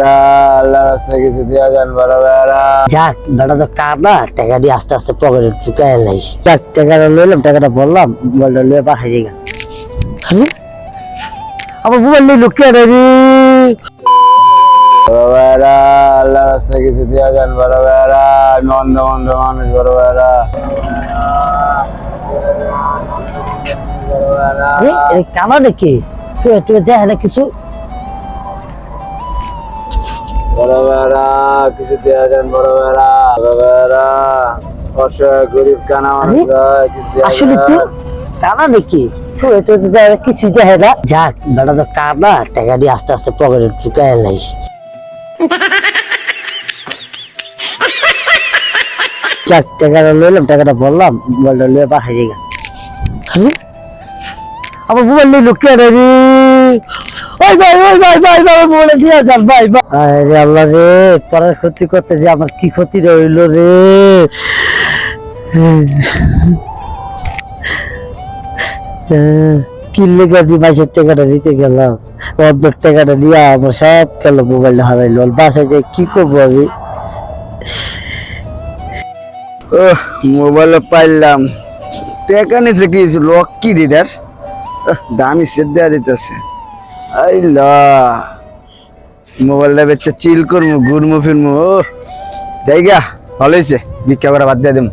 ভাইরা আল্লাহ রাস্তায় কিছু দেওয়া যান বড় ভাইরা যাক বেটা তো কার টাকা দিয়ে আস্তে আস্তে পকেটে ঢুকাই নাই যাক টাকাটা লইলাম টাকাটা বললাম মোবাইলটা লয়ে পাঠাই যাই আরে আমার মোবাইল নিয়ে লুকিয়ে রে? বড় ভাইরা আল্লাহ রাস্তায় কিছু দেওয়া যান বড় ভাইরা আমি অন্ধ অন্ধ মানুষ বড় বড় কানা নাকি তুই তুই দেখ কিছু। বড় ভাইরা কিছু দেওয়া যান বড় বড় অসহায় গরিব কানা আসলে কানা নাকি? তো দেখ কিছু দেখে না। যাক বেটা তো কার না টাকা দিয়ে আস্তে আস্তে পকেটে ঢুকাই নাই যাক টাকাটা লইলাম টাকাটা বললাম মোবাইলটা লয়ে পাঠাই যাই আমার মোবাইল নিয়ে লুকিয়ে রে? ওই ভাই ওই ভাই ভাই ভাই মোবাইল দিয়ে যান ভাই ভাই। আরে আল্লাহ রে পরের ক্ষতি করতে যে আমার কি ক্ষতি রইল রে? কিনলে গাদি বাইশের টাকাটা দিতে গেলাম? অর্ধেক টাকাটা দিয়া আমার সব গেল মোবাইল হারাইলো আর বাসায় যে কি করব আমি? ওহ মোবাইল পাইলাম। টাকা নিচে কি লক্কি রিডার দামি সেট দেওয়া দিতেছে। আইলা। মোবাইলটা বেচে চিল করব ঘুরমু, ফিরমু, ও। জায়গা ভালো হয়েছে ভিক্ষা করে বাদ দিয়ে দিম।